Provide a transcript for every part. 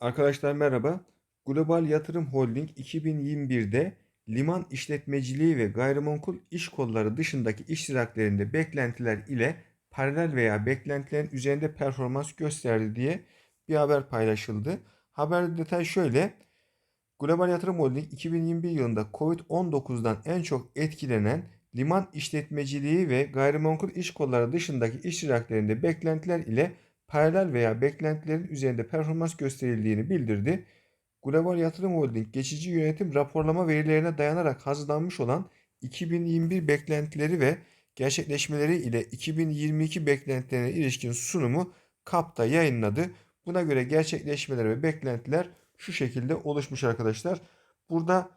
Arkadaşlar merhaba. Global Yatırım Holding 2021'de liman işletmeciliği ve gayrimenkul iş kolları dışındaki iştiraklerinde beklentiler ile paralel veya beklentilerin üzerinde performans gösterdi diye bir haber paylaşıldı. Haber detay şöyle. Global Yatırım Holding 2021 yılında Covid-19'dan en çok etkilenen liman işletmeciliği ve gayrimenkul iş kolları dışındaki iştiraklerinde beklentiler ile paralel veya beklentilerin üzerinde performans gösterildiğini bildirdi. Global Yatırım Holding geçici yönetim raporlama verilerine dayanarak hazırlanmış olan 2021 beklentileri ve gerçekleşmeleri ile 2022 beklentilerine ilişkin sunumu KAP'ta yayınladı. Buna göre gerçekleşmeler ve beklentiler şu şekilde oluşmuş arkadaşlar. Burada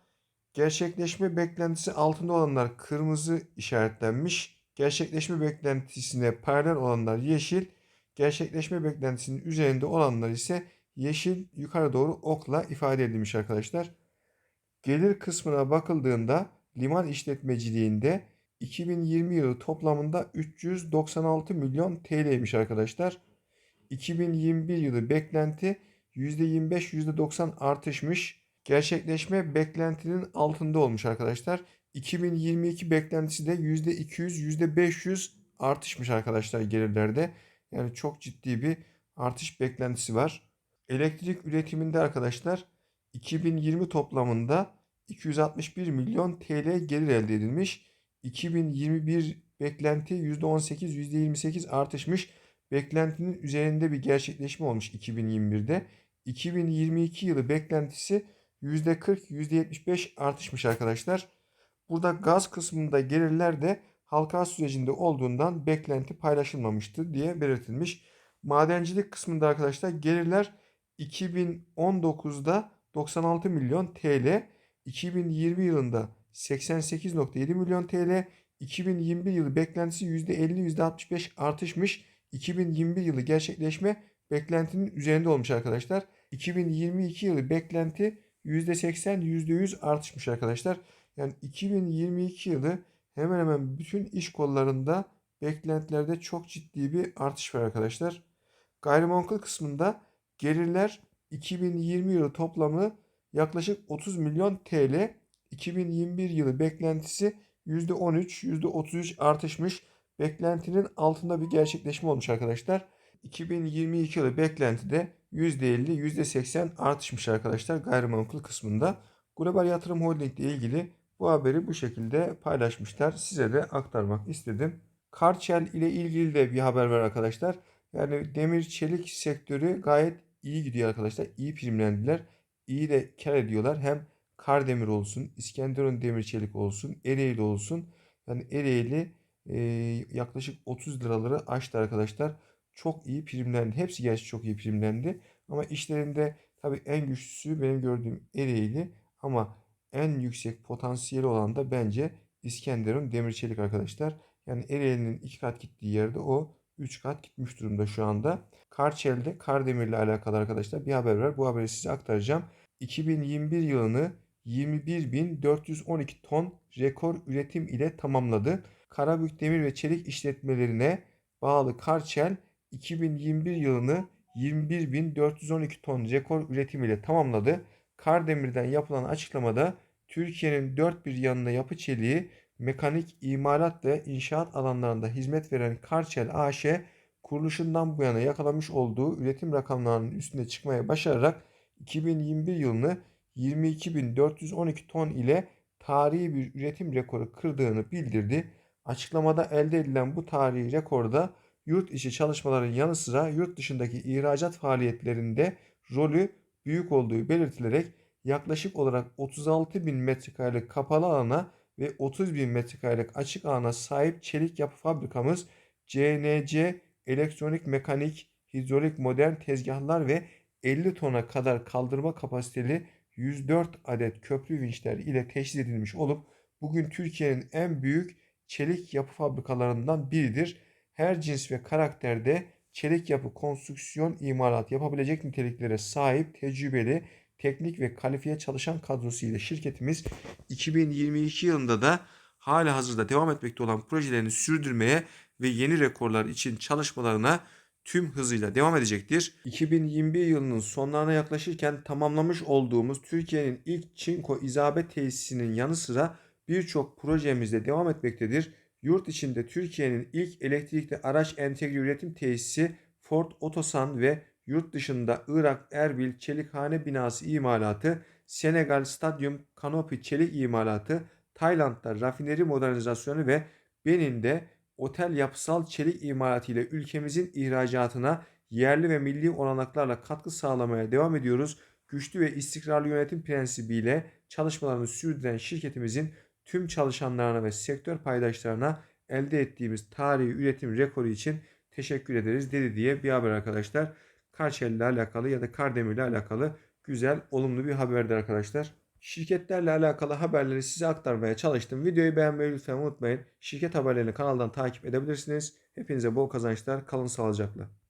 gerçekleşme beklentisi altında olanlar kırmızı işaretlenmiş. Gerçekleşme beklentisine paralel olanlar yeşil. Gerçekleşme beklentisinin üzerinde olanlar ise yeşil yukarı doğru okla ifade edilmiş arkadaşlar. Gelir kısmına bakıldığında liman işletmeciliğinde 2020 yılı toplamında 396 milyon TL'ymiş arkadaşlar. 2021 yılı beklenti %25 %90 artışmış. Gerçekleşme beklentinin altında olmuş arkadaşlar. 2022 beklentisi de %200 %500 artışmış arkadaşlar gelirlerde. Yani çok ciddi bir artış beklentisi var. Elektrik üretiminde arkadaşlar 2020 toplamında 261 milyon TL gelir elde edilmiş. 2021 beklenti %18 %28 artışmış. Beklentinin üzerinde bir gerçekleşme olmuş 2021'de. 2022 yılı beklentisi %40 %75 artışmış arkadaşlar. Burada gaz kısmında gelirler de halka sürecinde olduğundan beklenti paylaşılmamıştı diye belirtilmiş. Madencilik kısmında arkadaşlar gelirler 2019'da 96 milyon TL, 2020 yılında 88.7 milyon TL, 2021 yılı beklentisi %50 %65 artışmış. 2021 yılı gerçekleşme beklentinin üzerinde olmuş arkadaşlar. 2022 yılı beklenti %80 %100 artışmış arkadaşlar. Yani 2022 yılı hemen hemen bütün iş kollarında beklentilerde çok ciddi bir artış var arkadaşlar. Gayrimenkul kısmında gelirler 2020 yılı toplamı yaklaşık 30 milyon TL. 2021 yılı beklentisi %13, %33 artışmış. Beklentinin altında bir gerçekleşme olmuş arkadaşlar. 2022 yılı beklentide %50, %80 artışmış arkadaşlar gayrimenkul kısmında. Global Yatırım Holding ile ilgili bu haberi bu şekilde paylaşmışlar. Size de aktarmak istedim. Karçel ile ilgili de bir haber var arkadaşlar. Yani demir çelik sektörü gayet iyi gidiyor arkadaşlar. İyi primlendiler. İyi de kar ediyorlar. Hem Kardemir olsun, İskenderun Demir Çelik olsun, Ereğli olsun. Yani Ereğli e, yaklaşık 30 liraları aştı arkadaşlar. Çok iyi primlendi. Hepsi gerçi çok iyi primlendi. Ama işlerinde tabii en güçlüsü benim gördüğüm Ereğli. Ama en yüksek potansiyeli olan da bence İskenderun Demir Çelik arkadaşlar. Yani Ereğli'nin iki kat gittiği yerde o 3 kat gitmiş durumda şu anda. Karçel'de Kardemir ile alakalı arkadaşlar bir haber var. Bu haberi size aktaracağım. 2021 yılını 21.412 ton rekor üretim ile tamamladı. Karabük Demir ve Çelik işletmelerine bağlı Karçel 2021 yılını 21.412 ton rekor üretim ile tamamladı. Kardemir'den yapılan açıklamada Türkiye'nin dört bir yanına yapı çeliği, mekanik, imalat ve inşaat alanlarında hizmet veren Karçel AŞ kuruluşundan bu yana yakalamış olduğu üretim rakamlarının üstüne çıkmaya başararak 2021 yılını 22.412 ton ile tarihi bir üretim rekoru kırdığını bildirdi. Açıklamada elde edilen bu tarihi rekorda yurt içi çalışmaların yanı sıra yurt dışındaki ihracat faaliyetlerinde rolü büyük olduğu belirtilerek yaklaşık olarak 36 bin metrekarelik kapalı alana ve 30 bin metrekarelik açık alana sahip çelik yapı fabrikamız CNC elektronik mekanik hidrolik modern tezgahlar ve 50 tona kadar kaldırma kapasiteli 104 adet köprü vinçler ile teşhis edilmiş olup bugün Türkiye'nin en büyük çelik yapı fabrikalarından biridir. Her cins ve karakterde çelik yapı konstrüksiyon imalat yapabilecek niteliklere sahip tecrübeli teknik ve kalifiye çalışan kadrosu ile şirketimiz 2022 yılında da hala hazırda devam etmekte olan projelerini sürdürmeye ve yeni rekorlar için çalışmalarına tüm hızıyla devam edecektir. 2021 yılının sonlarına yaklaşırken tamamlamış olduğumuz Türkiye'nin ilk çinko izabe tesisinin yanı sıra birçok projemizde devam etmektedir. Yurt içinde Türkiye'nin ilk elektrikli araç entegre üretim tesisi Ford Otosan ve yurt dışında Irak Erbil Çelikhane binası imalatı, Senegal Stadyum Kanopi çelik imalatı, Tayland'da rafineri modernizasyonu ve Benin'de otel yapısal çelik imalatı ile ülkemizin ihracatına yerli ve milli olanaklarla katkı sağlamaya devam ediyoruz. Güçlü ve istikrarlı yönetim prensibiyle çalışmalarını sürdüren şirketimizin tüm çalışanlarına ve sektör paydaşlarına elde ettiğimiz tarihi üretim rekoru için teşekkür ederiz dedi diye bir haber arkadaşlar. Karçel ile alakalı ya da Kardemir ile alakalı güzel, olumlu bir haberdir arkadaşlar. Şirketlerle alakalı haberleri size aktarmaya çalıştım. Videoyu beğenmeyi lütfen unutmayın. Şirket haberlerini kanaldan takip edebilirsiniz. Hepinize bol kazançlar. Kalın sağlıcakla.